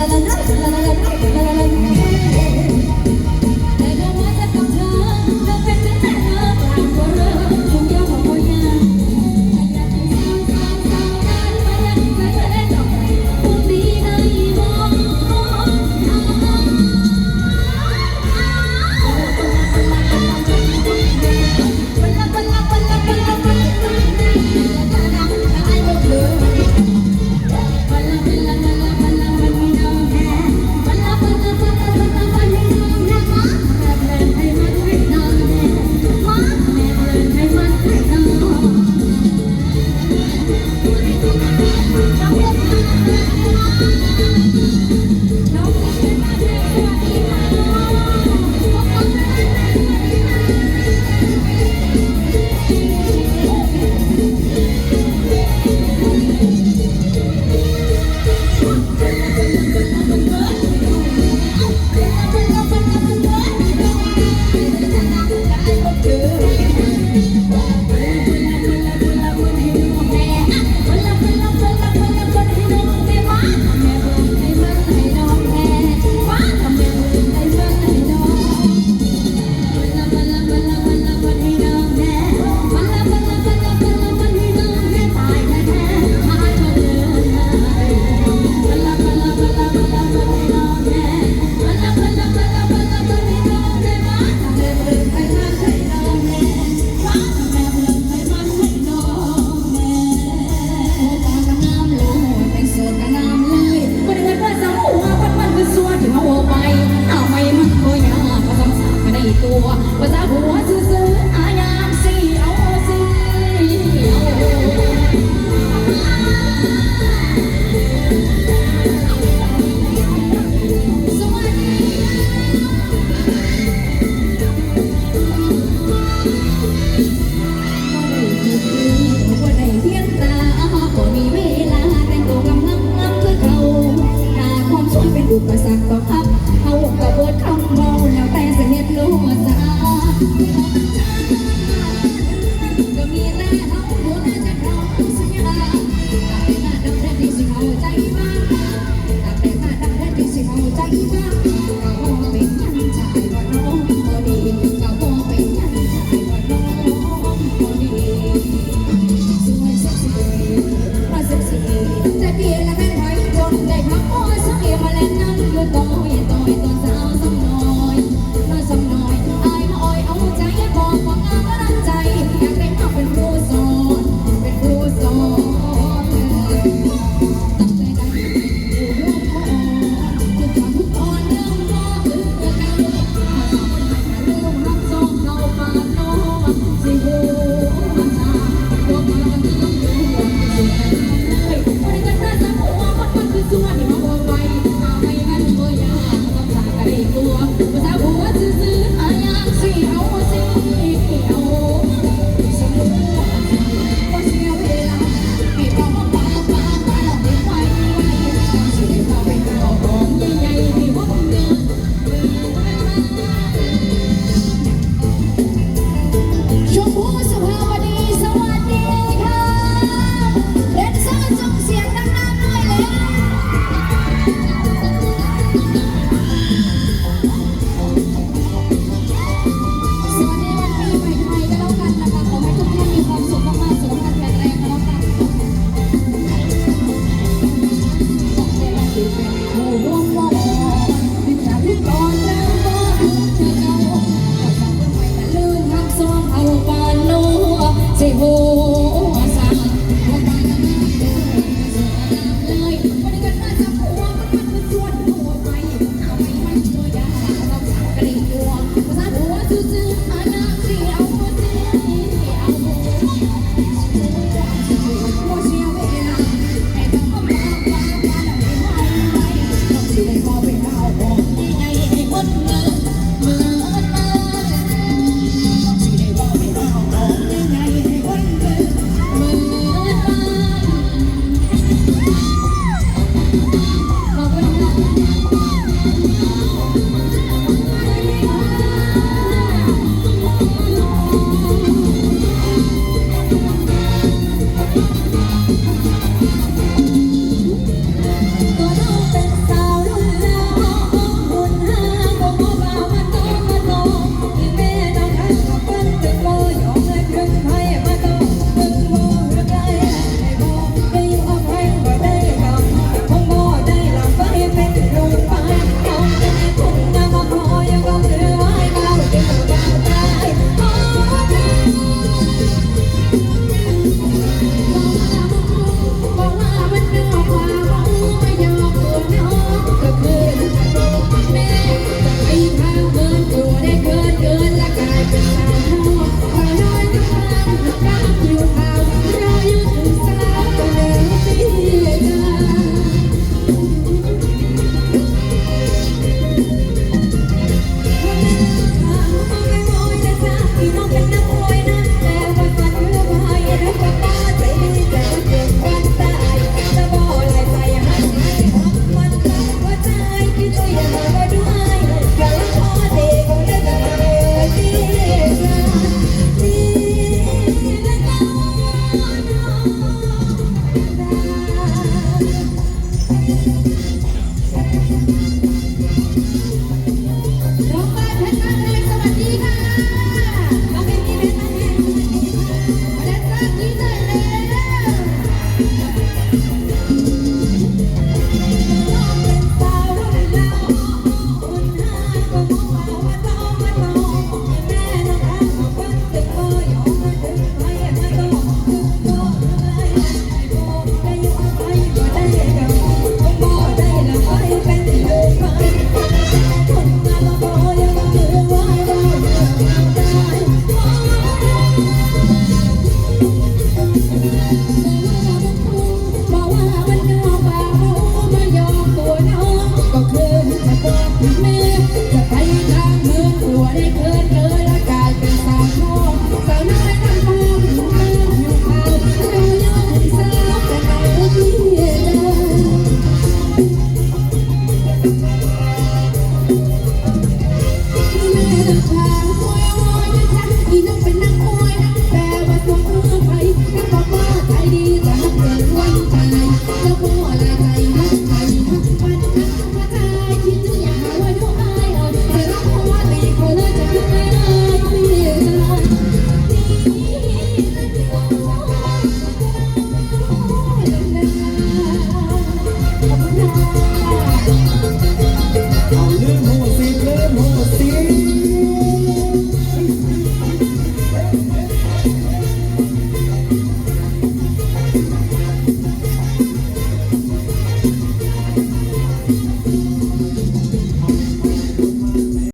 la la la la la สักก็พับเอากระเบิดคำเบาแล้วแต่เสนียดโลซาก็มีน้าท้อหัวหน้จะท้องสัญญาแต่หน้าดำแท้ดีสิเขาใจบ้างแต่หน้าดำแท้ดีสิเขาใจบ้าง